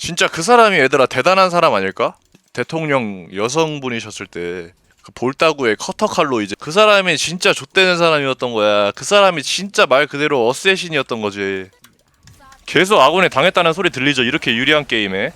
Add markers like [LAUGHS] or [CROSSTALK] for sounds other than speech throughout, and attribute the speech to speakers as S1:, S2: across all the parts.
S1: 진짜 그 사람이 얘들아 대단한 사람 아닐까? 대통령 여성분이셨을 때. 그 볼따구에 커터칼로 이제 그 사람이 진짜 좆되는 사람이었던 거야. 그 사람이 진짜 말 그대로 어쌔신이었던 거지. 계속 아군에 당했다는 소리 들리죠. 이렇게 유리한 게임에.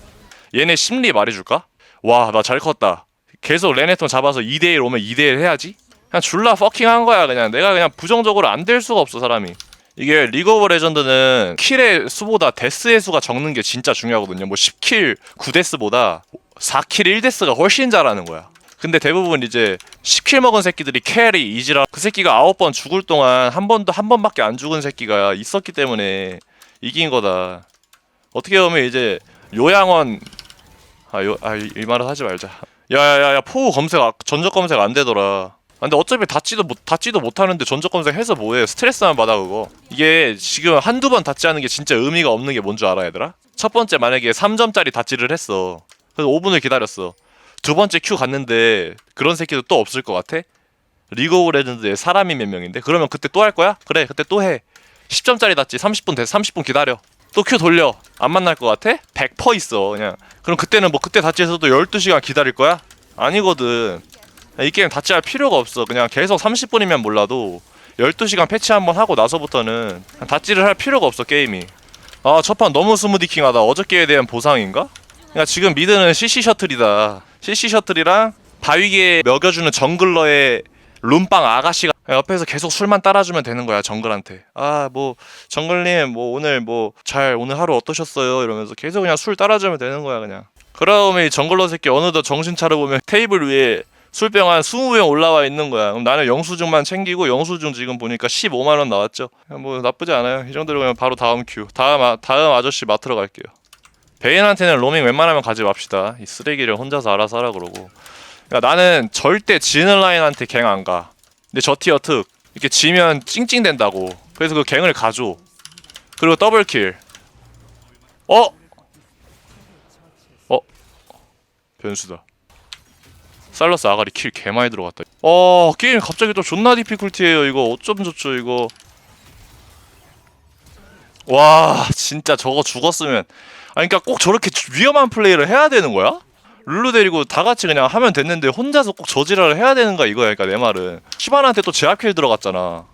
S1: 얘네 심리 말해줄까? 와, 나 잘 컸다. 계속 레네톤 잡아서 2대1 오면 2대1 해야지? 그냥 줄라 퍼킹한 거야, 그냥. 내가 그냥 부정적으로 안 될 수가 없어, 사람이. 이게 리그 오브 레전드는 킬의 수보다 데스의 수가 적는 게 진짜 중요하거든요. 뭐 10킬 9데스보다 4킬 1데스가 훨씬 잘하는 거야. 근데 대부분 이제 10킬 먹은 새끼들이 캐리, 이지라 그 새끼가 9번 죽을 동안 한 번도 한 번밖에 안 죽은 새끼가 있었기 때문에 이긴 거다. 어떻게 보면 이제 요양원 아 요 아이 말은 하지 말자. 야야야야 포우 검색 아- 전적 검색 안 되더라. 아, 근데 어차피 닫지도 못 닫지도 못하는데 전적 검색 해서 뭐해 스트레스만 받아 그거 이게 지금 한두 번 닫지 않은 게 진짜 의미가 없는 게 뭔 줄 알아 얘들아? 첫 번째 만약에 3점짜리 닫지를 했어 그래서 5분을 기다렸어 두 번째 큐 갔는데 그런 새끼도 또 없을 것 같아? 리그 오브 레전드에 사람이 몇 명인데? 그러면 그때 또 할 거야? 그래 그때 또 해 10점짜리 닫지 30분 돼 30분 기다려 또 큐 돌려 안 만날 것 같아? 100% 있어 그냥 그럼 그때는 뭐 그때 닫지에서도 12시간 기다릴 거야? 아니거든 이 게임 닫지 할 필요가 없어. 그냥 계속 30분이면 몰라도 12시간 패치 한번 하고 나서부터는 닫지를 할 필요가 없어 게임이. 아 첫판 너무 스무디킹하다. 어저께에 대한 보상인가? 그러니까 지금 미드는 CC 셔틀이다. CC 셔틀이랑 바위게 먹여주는 정글러의 룸빵 아가씨가 옆에서 계속 술만 따라주면 되는 거야 정글한테. 아 뭐 정글님 뭐 오늘 뭐 잘 오늘 하루 어떠셨어요? 이러면서 계속 그냥 술 따라주면 되는 거야 그냥. 그러면 이 정글러 새끼 어느덧 정신 차려보면 테이블 위에 술병 한 20병 올라와 있는 거야 그럼 나는 영수증만 챙기고 영수증 지금 보니까 15만 원 나왔죠 뭐 나쁘지 않아요 이 정도로 그냥 바로 다음 큐 다음, 아, 다음 아저씨 맡으러 갈게요 베인한테는 로밍 웬만하면 가지 맙시다 이 쓰레기를 혼자서 알아서 하라 그러고 그러니까 나는 절대 지는 라인한테 갱 안 가. 근데 저 티어 특 이렇게 지면 찡찡댄다고. 그래서 그 갱을 가줘. 그리고 더블킬. 어? 어? 변수다. 살러스 아가리 킬 개 많이 들어갔다. 어 게임 갑자기 또 존나 디피cult해요 이거 어쩜 좋죠 이거. 와 진짜 저거 죽었으면 아니 그러니까 꼭 저렇게 위험한 플레이를 해야 되는 거야? 룰루 데리고 다 같이 그냥 하면 됐는데 혼자서 꼭 저지랄을 해야 되는가 이거야 그러니까 내 말은 시바나한테 또 제압킬 들어갔잖아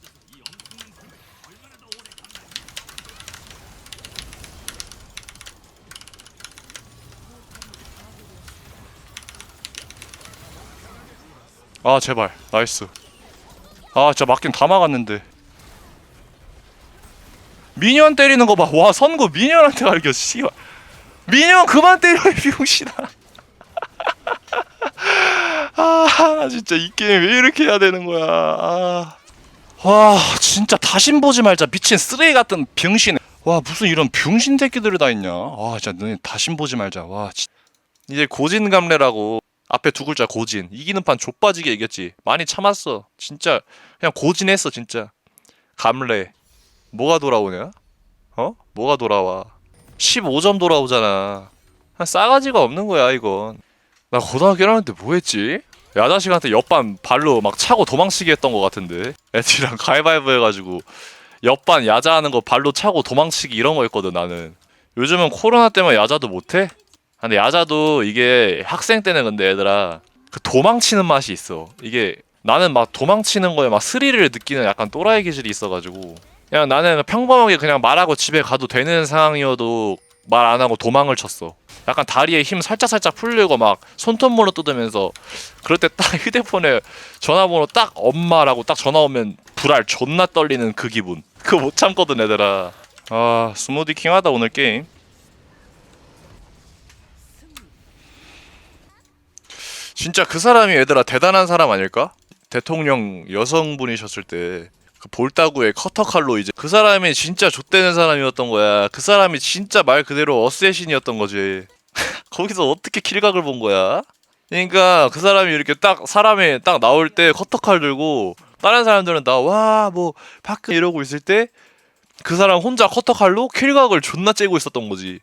S1: 아 제발. 나이스. 아 진짜 맞긴 다 막았는데. 미니언 때리는 거 봐 와 선구 미니언한테 갈겨 씨발. 미니언 그만 때려 이 병신아. [LAUGHS] 아 진짜 이 게임 왜 이렇게 해야 되는 거야. 아. 와 진짜 다신 보지 말자. 미친 쓰레기 같은 병신. 와 무슨 이런 병신 새끼들이 다 있냐? 와 진짜 너네 다신 보지 말자. 와 진- 이제 고진감래라고 앞에 두 글자 고진. 이기는 판 좆빠지게 이겼지. 많이 참았어. 진짜 그냥 고진했어 진짜. 감래. 뭐가 돌아오냐? 어? 뭐가 돌아와? 15점 돌아오잖아. 한 싸가지가 없는 거야 이건. 나 고등학교 1학년 때 뭐 했지? 야자식한테 옆반 발로 막 차고 도망치게 했던 것 같은데. 애들이랑 [LAUGHS] 가위바위보 해가지고 옆반 야자하는 거 발로 차고 도망치기 이런 거 했거든 나는. 요즘은 코로나 때문에 야자도 못해? 아, 근데 야자도 이게 학생 때는 근데 얘들아 그 도망치는 맛이 있어. 이게 나는 막 도망치는 거에 막 스릴을 느끼는 약간 또라이 기질이 있어가지고 그냥 나는 평범하게 그냥 말하고 집에 가도 되는 상황이어도 말 안 하고 도망을 쳤어. 약간 다리에 힘 살짝 살짝 풀리고 막 손톱으로 뜯으면서 그럴 때 딱 [LAUGHS] 휴대폰에 전화번호 딱 엄마라고 딱 전화 오면 불알 존나 떨리는 그 기분. 그거 못 참거든 얘들아. 아 스무디 킹 하다 오늘 게임 진짜 그 사람이 얘들아 대단한 사람 아닐까? 대통령 여성분이셨을 때 그 볼따구에 커터칼로 이제 그 사람이 진짜 좆되는 사람이었던 거야. 그 사람이 진짜 말 그대로 어쌔신이었던 거지. [LAUGHS] 거기서 어떻게 킬각을 본 거야? 그러니까 그 사람이 이렇게 딱 사람이 딱 나올 때 커터칼 들고 다른 사람들은 나 와뭐 파크 이러고 있을 때 그 사람 혼자 커터칼로 킬각을 존나 째고 있었던 거지.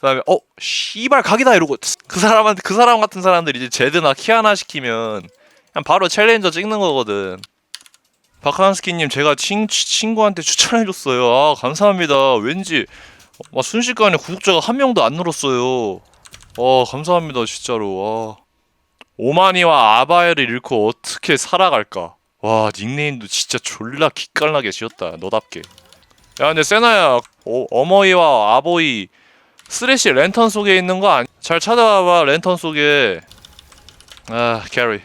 S1: 그다음에 어 씨발 각이다 이러고 그 사람한테 그 사람 같은 사람들이 이제 제드나 키아나 시키면 그냥 바로 챌린저 찍는 거거든. 바카란스키님 제가 친, 친구한테 추천해줬어요. 아 감사합니다. 왠지 와 순식간에 구독자가 한 명도 안 늘었어요. 어 감사합니다 진짜로. 와. 오마니와 아바엘을 잃고 어떻게 살아갈까? 와 닉네임도 진짜 졸라 기깔나게 지었다 너답게. 야 근데 세나야 어, 어머이와 아보이 쓰레쉬 랜턴 속에 있는 거 아니? 잘 찾아봐봐 랜턴 속에. 아 캐리.